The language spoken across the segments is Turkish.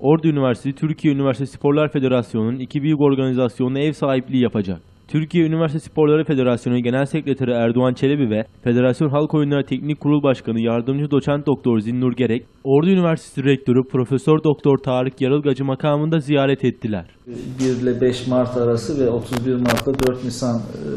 Ordu Üniversitesi Türkiye Üniversitesi Sporlar Federasyonu'nun iki büyük organizasyonuna ev sahipliği yapacak. Türkiye Üniversite Sporları Federasyonu Genel Sekreteri Erdoğan Çelebi ve Federasyon Halk Oyunları Teknik Kurul Başkanı Yardımcı Doçent Doktor Zinnur Gerek, Ordu Üniversitesi Rektörü Profesör Doktor Tarık Yarılgacı makamında ziyaret ettiler. 1 ile 5 Mart arası ve 31 Mart'la 4 Nisan e,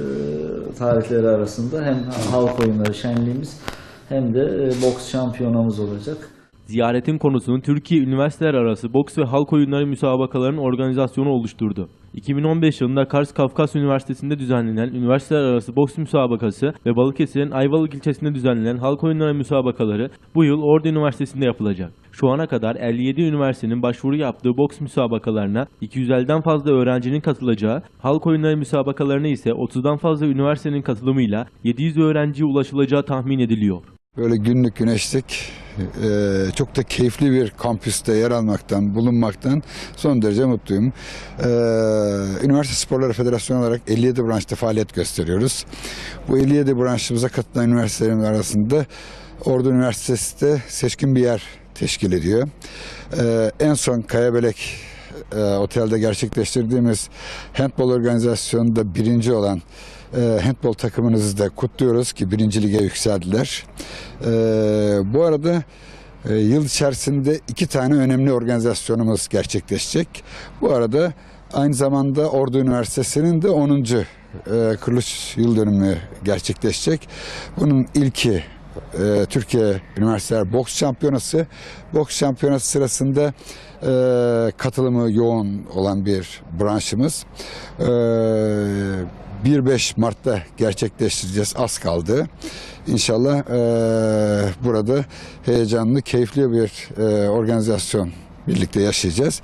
tarihleri arasında hem halk oyunları şenliğimiz hem de e, boks şampiyonamız olacak. Ziyaretin konusunu Türkiye Üniversiteler Arası Boks ve Halk Oyunları müsabakalarının organizasyonu oluşturdu. 2015 yılında Kars Kafkas Üniversitesi'nde düzenlenen Üniversiteler Arası Boks Müsabakası ve Balıkesir'in Ayvalık ilçesinde düzenlenen Halk Oyunları müsabakaları bu yıl Ordu Üniversitesi'nde yapılacak. Şu ana kadar 57 üniversitenin başvuru yaptığı boks müsabakalarına 250'den fazla öğrencinin katılacağı, halk oyunları müsabakalarına ise 30'dan fazla üniversitenin katılımıyla 700 öğrenciye ulaşılacağı tahmin ediliyor. Böyle günlük güneşlik e, çok da keyifli bir kampüste yer almaktan, bulunmaktan son derece mutluyum. E, Üniversite Sporları Federasyonu olarak 57 branşta faaliyet gösteriyoruz. Bu 57 branşımıza katılan üniversitelerin arasında Ordu Üniversitesi de seçkin bir yer teşkil ediyor. E, en son Kayabelek e, otelde gerçekleştirdiğimiz handbol organizasyonunda birinci olan e, handbol takımınızı da kutluyoruz ki birinci lige yükseldiler. E, bu arada e, yıl içerisinde iki tane önemli organizasyonumuz gerçekleşecek. Bu arada aynı zamanda Ordu Üniversitesi'nin de 10. E, kuruluş yıl dönümü gerçekleşecek. Bunun ilki e, Türkiye Üniversiteler Boks Şampiyonası. Boks Şampiyonası sırasında e, katılımı yoğun olan bir branşımız. E, 1-5 Mart'ta gerçekleştireceğiz. Az kaldı. İnşallah e, burada heyecanlı, keyifli bir e, organizasyon birlikte yaşayacağız.